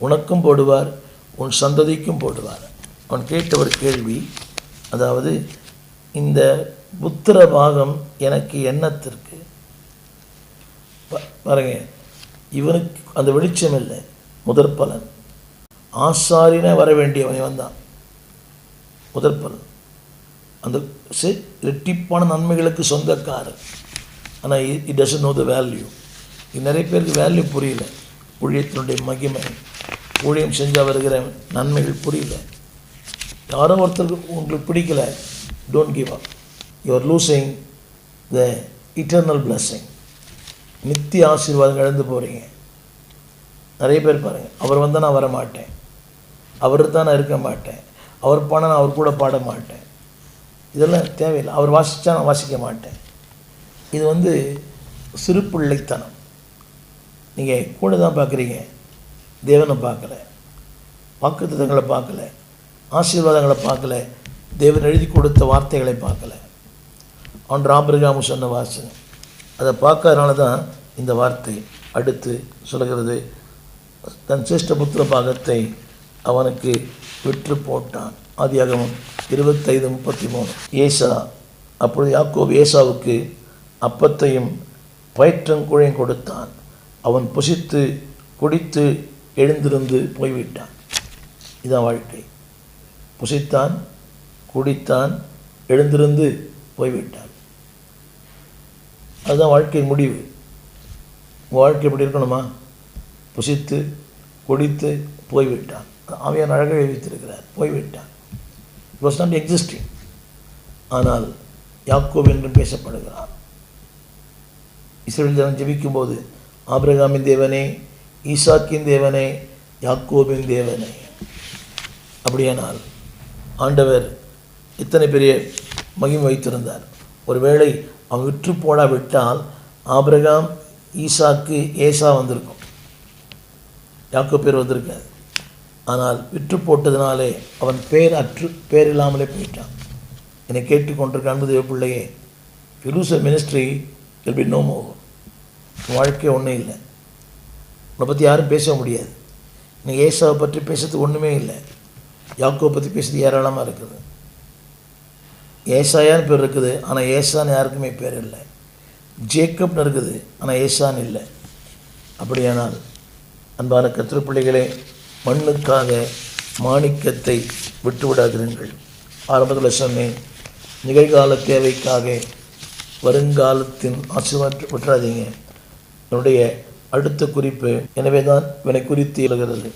உனக்கும் போடுவார் உன் சந்ததிக்கும் போடுவார். அவன் கேட்ட ஒரு கேள்வி அதாவது இந்த புத்திர பாகம் எனக்கு என்னத்திற்கு பா- பாருங்க இவனுக்கு அந்த வெளிச்சம் இல்லை முதற் பலன். ஆசாரின வர வேண்டியவன் வந்தான் முதற் பலன். அந்த சி- இரட்டிப்பான நன்மைகளுக்கு சொந்தக்காரர் ஆனால் it doesn't know the value இது நிறைய பேருக்கு வேல்யூ புரியல. ஊழியத்தினுடைய மகிமை. ஊழியம் செஞ்சால் வருகிற நன்மைகள் புரியல. யாரோ ஒருத்தருக்கு உங்களுக்கு பிடிக்கல. Don't give up your losing the eternal blessing நித்திய ஆசீர்வாதம் இழந்து போகிறீங்க நிறைய பேர் பாருங்கள் அவர் வந்தால் நான் வர மாட்டேன் அவர் தான் நான் இருக்க மாட்டேன். அவர் போனால் நான் அவர் கூட பாட மாட்டேன். இதெல்லாம் தேவையில்லை. அவர் வாசித்தா நான் வாசிக்க மாட்டேன். இது வந்து சிறு பிள்ளைத்தனம். நீங்கள் கூட தான் பார்க்குறீங்க. தேவனை பார்க்கல. வாக்குத்தங்களை பார்க்கல. ஆசீர்வாதங்களை பார்க்கல. தேவன் எழுதி கொடுத்த வார்த்தைகளை பார்க்கல. அவன் ராபரிகாமு சொன்ன வாசனை அதை பார்க்கறதுனால தான் இந்த வார்த்தை அடுத்து சொல்கிறது. தன் சிரேஷ்ட புத்திர பாகத்தை அவனுக்கு விற்று போட்டான். ஆதியாகமம் இருபத்தைந்து முப்பத்தி மூணு ஏசா அப்பொழுது யாக்கோபு ஏசாவுக்கு அப்பத்தையும் பயிற்றங்குழையும் கொடுத்தான். அவன் புசித்து குடித்து எழுந்திருந்து போய்விட்டான். இதான் வாழ்க்கை. புசித்தான் குடித்தான் எழுந்திருந்து போய்விட்டான். அதுதான் வாழ்க்கையின் முடிவு. உங்கள் வாழ்க்கை எப்படி இருக்கணுமா? புசித்து குடித்து போய்விட்டான். ஆவியான் அழகாக எழுதித்திருக்கிறார் போய்விட்டான். வாஸ் நாட் எக்ஸிஸ்டிங் ஆனால் யாக்கோப் என்றும் பேசப்படுகிறார். இஸ்ரேல் ஜனம் ஜெபிக்கும்போது ஆபிரகாமின் தேவனே ஈசாக்கின் தேவனே யாக்கோபின் தேவனே. அப்படியானால் ஆண்டவர் இத்தனை பெரிய மகிமை வைத்திருந்தார். ஒருவேளை அவன் விற்று போடாவிட்டால் ஆபிரகாம் ஈசாக்கு ஏசா வந்திருக்கும். யாக்கோ பேர் வந்திருக்காது ஆனால் விற்று போட்டதினாலே அவன் பேர் அற்று பேர் இல்லாமலே போயிட்டான். என்னை கேட்டுக்கொண்டிருக்க அன்புதேவ பிள்ளையே ஃபிலூசர் மினிஸ்ட்ரி will be வாழ்க்கை ஒன்றும் இல்லை. உன்னை பற்றி யாரும் பேச முடியாது. நீங்கள் ஏசாவை பற்றி பேசுறது ஒன்றுமே இல்லை. யாக்கோவை பற்றி பேசுறது ஏராளமாக இருக்குது. ஏசாயான்னு பேர் இருக்குது ஆனால் ஏசான்னு யாருக்குமே பேர் இல்லை. ஜேக்கப்னு இருக்குது ஆனால் ஏசான்னு இல்லை. அப்படியானால் அன்பான கத்திரப்பிள்ளைகளே மண்ணுக்காக மாணிக்கத்தை விட்டுவிடாதீர்கள் ஆரம்பத்தில் சொன்னேன் நிகழ்கால தேவைக்காக வருங்காலத்தின் ஆசீர்வாதத்தை விட்டுறாதீங்க. என்னுடைய அடுத்த குறிப்பு எனவே தான் இவனை குறித்து எழுகிறது.